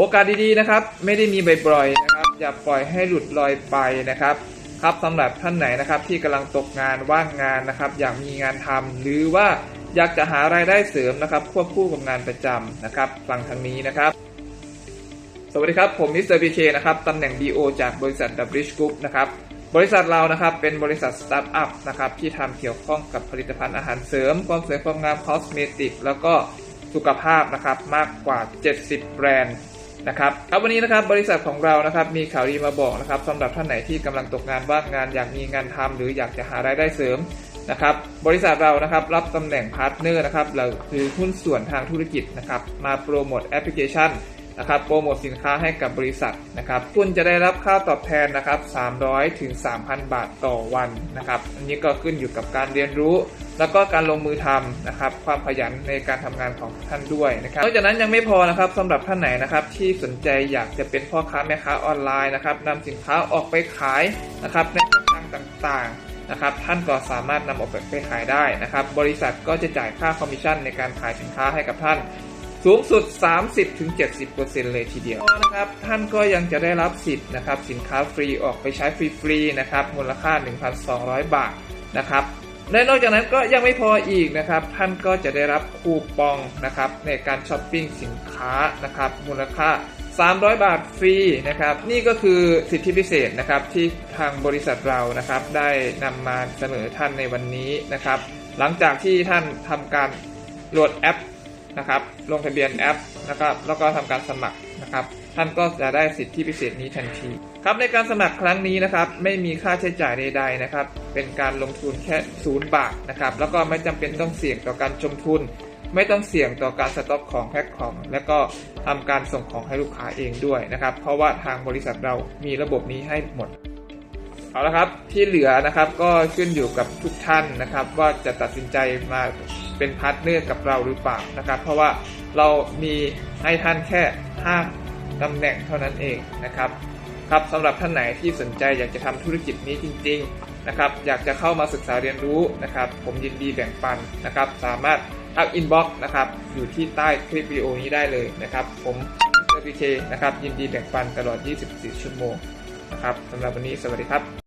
โอกาสดีๆนะครับ ไม่ได้มีบ่อยๆนะครับ อย่าปล่อยให้หลุดลอยไปนะครับ ครับสำหรับท่านไหนนะครับ ที่กำลังตกงานว่างงานนะครับ อยากมีงานทำหรือว่าอยากจะหารายได้เสริมนะครับ ควบคู่กับงานประจำนะครับ ฟังทางนี้นะครับสวัสดีครับ ผมมิสเตอร์พีเคนะครับตำแหน่ง BO จากบริษัท w b r i d g e Group นะครับ บริษัทเรานะครับเป็นบริษัทสตาร์ทอัพนะครับที่ทำเกี่ยวข้องกับผลิตภัณฑ์อาหารเสริม ความสวยความงามคอสเมติก แล้วก็สุขภาพนะครับ มากกว่า 70 แบรนด์ นะครับครับวันนี้นะครับบริษัทของเรานะครับมีข่าวดีมาบอกนะครับสำหรับท่านไหนที่กำลังตกงานว่างงานอยากมีงานทำหรืออยากจะหารายได้เสริมนะครับบริษัทเรานะครับรับตำแหน่งพาร์ทเนอร์นะครับเราคือหุ้นส่วนทางธุรกิจนะครับมาโปรโมทแอปพลิเคชันนะครับโปรโมทสินค้าให้กับบริษัทนะครับคุณจะได้รับค่าตอบแทนนะครับ300ถึง3,000 บาทต่อวันนะครับอันนี้ก็ขึ้นอยู่กับการเรียนรู้ แล้วก็การลงมือทำนะครับ ความขยันในการทำงานของท่านด้วยนะครับนอกจากนั้นยังไม่พอนะครับสำหรับท่านไหนนะครับ ที่สนใจอยากจะเป็นพ่อค้าแม่ค้าออนไลน์นะครับนำสินค้าออกไปขายนะครับในช่องทางต่างๆนะครับ ท่านก็สามารถนำออกไปขายได้นะครับ บริษัทก็จะจ่ายค่าคอมมิชชั่นในการขายสินค้าให้กับท่านสูงสุด 30-70%เลยทีเดียวนะครับ ท่านก็ยังจะได้รับสิทธิ์นะครับ สินค้าฟรีออกไปใช้ฟรีๆนะครับ มูลค่า 1,200 บาทนะครับ และนอกจากนั้นก็ยังไม่พออีกนะครับ ท่านก็จะได้รับคูปองนะครับในการช้อปปิ้งสินค้านะครับมูลค่า 300 บาทฟรีนะครับ นี่ก็คือสิทธิพิเศษนะครับที่ทางบริษัทเรานะครับ ได้นำมาเสนอท่านในวันนี้นะครับ หลังจากที่ท่านทำการโหลดแอปนะครับ ลงทะเบียนแอปนะครับแล้วก็ทำการสมัครนะครับ ท่านก็จะได้สิทธิพิเศษนี้ทันที ครับในการสมัครครั้งนี้นะครับไม่มีค่าใช้จ่ายใดๆนะครับเป็นการลงทุนแค่ศูนย์บาทนะครับแล้วก็ไม่จำเป็นต้องเสี่ยงต่อการจมทุน ไม่ต้องเสี่ยงต่อการสต็อกของแพ็คของ และก็ทำการส่งของให้ลูกค้าเองด้วยนะครับเพราะว่าทางบริษัทเรามีระบบนี้ให้หมดเอาละครับที่เหลือนะครับก็ขึ้นอยู่กับทุกท่านนะครับ ว่าจะตัดสินใจมาเป็นพาร์ทเนอร์กับเราหรือเปล่านะครับ เพราะว่าเรามีให้ท่านแค่ 5 ตำแหน่งเท่านั้นเองนะครับครับสำหรับท่านไหนที่สนใจอยากจะทำธุรกิจนี้จริง ๆนะครับอยากจะเข้ามาศึกษาเรียนรู้นะครับผมยินดีแบ่งปันนะครับสามารถทักอินบ็อกซ์นะครับอยู่ที่ใต้คลิปวิดีโอนี้ได้เลยนะครับผมเซอร์พีเคนะครับยินดีแบ่งปันตลอด 24 ชั่วโมงนะครับสำหรับวันนี้สวัสดีครับ